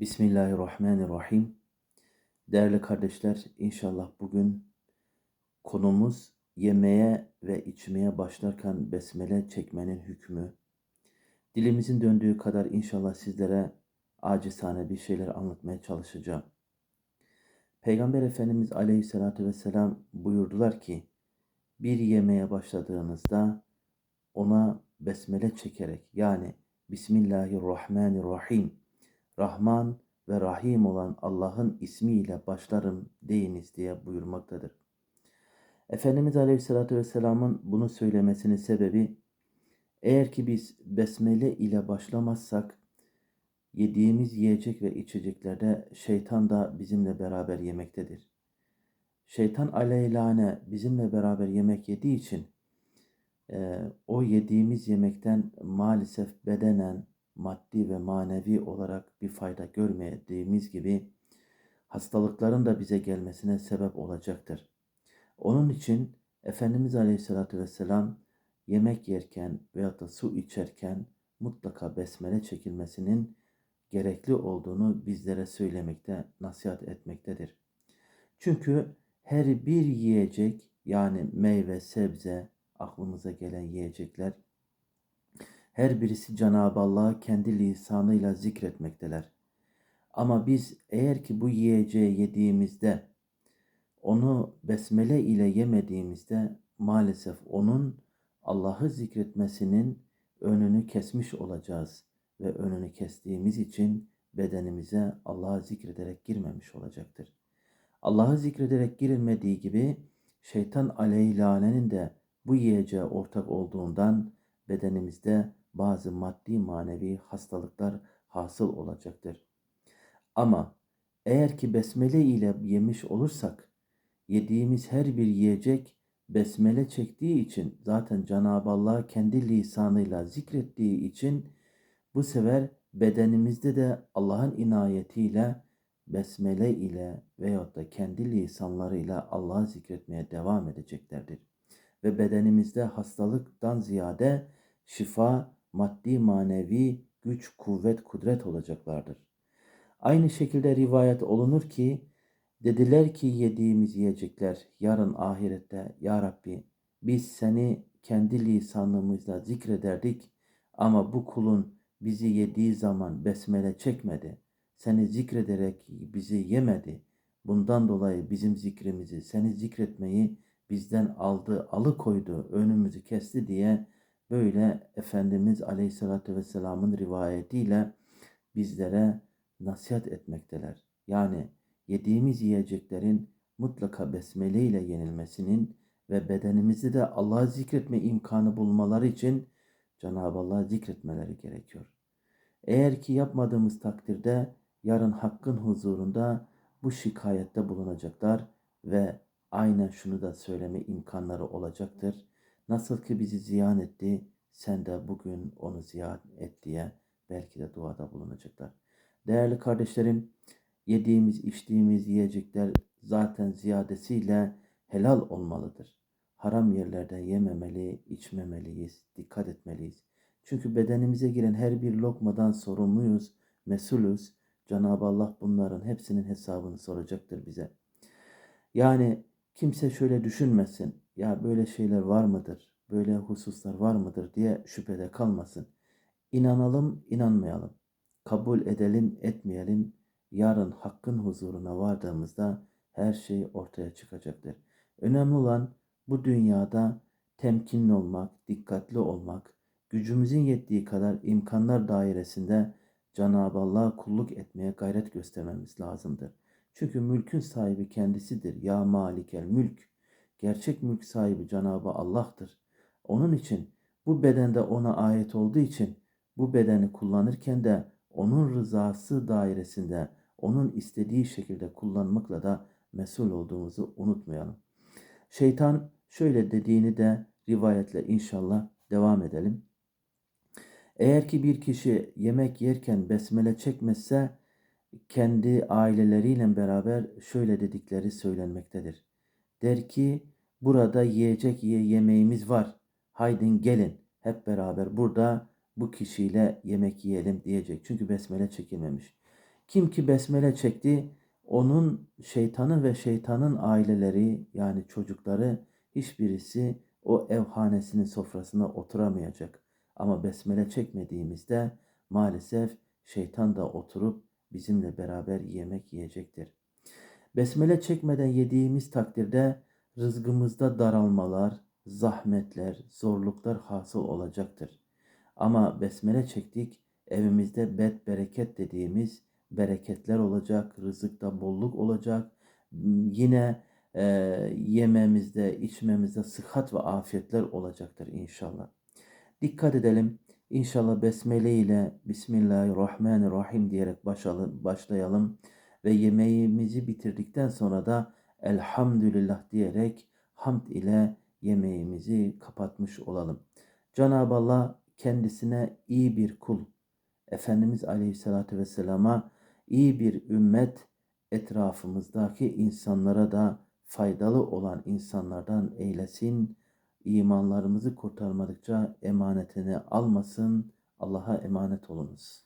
Bismillahirrahmanirrahim. Değerli kardeşler, inşallah bugün konumuz yemeye ve içmeye başlarken besmele çekmenin hükmü. Dilimizin döndüğü kadar inşallah sizlere acizane bir şeyler anlatmaya çalışacağım. Peygamber Efendimiz Aleyhisselatü Vesselam buyurdular ki, bir yemeğe başladığınızda ona besmele çekerek yani Bismillahirrahmanirrahim Rahman ve Rahim olan Allah'ın ismiyle başlarım deyiniz diye buyurmaktadır. Efendimiz Aleyhisselatü Vesselam'ın bunu söylemesinin sebebi eğer ki biz besmele ile başlamazsak yediğimiz yiyecek ve içeceklerde şeytan da bizimle beraber yemektedir. Şeytan aleyhane bizimle beraber yemek yediği için e, o yediğimiz yemekten maalesef bedenen, maddi ve manevi olarak bir fayda görmediğimiz gibi hastalıkların da bize gelmesine sebep olacaktır. Onun için Efendimiz Aleyhisselatü Vesselam yemek yerken veya da su içerken mutlaka besmele çekilmesinin gerekli olduğunu bizlere söylemekte, nasihat etmektedir. Çünkü her bir yiyecek yani meyve, sebze, aklımıza gelen yiyecekler her birisi Cenab-ı Allah'ı kendi lisanıyla zikretmekteler. Ama biz eğer ki bu yiyeceği yediğimizde onu besmele ile yemediğimizde maalesef onun Allah'ı zikretmesinin önünü kesmiş olacağız ve önünü kestiğimiz için bedenimize Allah'ı zikrederek girmemiş olacaktır. Allah'ı zikrederek girilmediği gibi şeytan aleyhilanenin de bu yiyeceğe ortak olduğundan bedenimizde bazı maddi manevi hastalıklar hasıl olacaktır. Ama eğer ki besmele ile yemiş olursak yediğimiz her bir yiyecek besmele çektiği için zaten Cenab-ı Allah kendi lisanıyla zikrettiği için bu sefer bedenimizde de Allah'ın inayetiyle besmele ile veyahut da kendi lisanlarıyla Allah'ı zikretmeye devam edeceklerdir. Ve bedenimizde hastalıktan ziyade şifa maddi manevi güç, kuvvet, kudret olacaklardır. Aynı şekilde rivayet olunur ki dediler ki yediğimiz yiyecekler yarın ahirette ya Rabbi biz seni kendi lisanımızla zikrederdik ama bu kulun bizi yediği zaman besmele çekmedi. Seni zikrederek bizi yemedi. Bundan dolayı bizim zikrimizi, seni zikretmeyi bizden aldı, alıkoydu, önümüzü kesti diye Böyle Efendimiz Aleyhisselatü Vesselam'ın rivayetiyle bizlere nasihat etmekteler. Yani yediğimiz yiyeceklerin mutlaka besmele ile yenilmesinin ve bedenimizi de Allah'ı zikretme imkanı bulmaları için Cenab-ı Allah'ı zikretmeleri gerekiyor. Eğer ki yapmadığımız takdirde yarın hakkın huzurunda bu şikayette bulunacaklar ve aynen şunu da söyleme imkanları olacaktır. Nasıl ki bizi ziyan etti, sen de bugün onu ziyan et diye belki de duada bulunacaklar. Değerli kardeşlerim, yediğimiz, içtiğimiz yiyecekler zaten ziyadesiyle helal olmalıdır. Haram yerlerden yememeli, içmemeliyiz, dikkat etmeliyiz. Çünkü bedenimize giren her bir lokmadan sorumluyuz, mesulüz. Cenab-ı Allah bunların hepsinin hesabını soracaktır bize. Yani kimse şöyle düşünmesin ya böyle şeyler var mıdır, böyle hususlar var mıdır diye şüphede kalmasın. İnanalım, inanmayalım. Kabul edelim, etmeyelim. Yarın hakkın huzuruna vardığımızda her şey ortaya çıkacaktır. Önemli olan bu dünyada temkinli olmak, dikkatli olmak, gücümüzün yettiği kadar imkanlar dairesinde Cenab-ı Allah'a kulluk etmeye gayret göstermemiz lazımdır. Çünkü mülkün sahibi kendisidir. Ya malikel mülk. Gerçek mülk sahibi Cenabı Allah'tır. Onun için bu bedende ona ait olduğu için bu bedeni kullanırken de onun rızası dairesinde onun istediği şekilde kullanmakla da mesul olduğumuzu unutmayalım. Şeytan şöyle dediğini de rivayetle inşallah devam edelim. Eğer ki bir kişi yemek yerken besmele çekmezse kendi aileleriyle beraber şöyle dedikleri söylenmektedir. Der ki burada yiyecek ye yemeğimiz var. Haydin gelin hep beraber burada bu kişiyle yemek yiyelim diyecek. Çünkü besmele çekilmemiş. Kim ki besmele çekti, onun şeytanı ve şeytanın aileleri yani çocukları hiçbirisi o evhanesinin sofrasına oturamayacak. Ama besmele çekmediğimizde maalesef şeytan da oturup bizimle beraber yemek yiyecektir. Besmele çekmeden yediğimiz takdirde rızkımızda daralmalar, zahmetler, zorluklar hasıl olacaktır. Ama besmele çektik, evimizde bet bereket dediğimiz bereketler olacak, rızıkta bolluk olacak. Yine e, yememizde, içmemizde sıhhat ve afiyetler olacaktır inşallah. Dikkat edelim. İnşallah besmele ile Bismillahirrahmanirrahim diyerek başlayalım ve yemeğimizi bitirdikten sonra da Elhamdülillah diyerek hamd ile yemeğimizi kapatmış olalım. Cenab-ı Allah kendisine iyi bir kul, Efendimiz Aleyhisselatü Vesselam'a iyi bir ümmet, etrafımızdaki insanlara da faydalı olan insanlardan eylesin. İmanlarımızı kurtarmadıkça emanetini almasın. Allah'a emanet olunuz.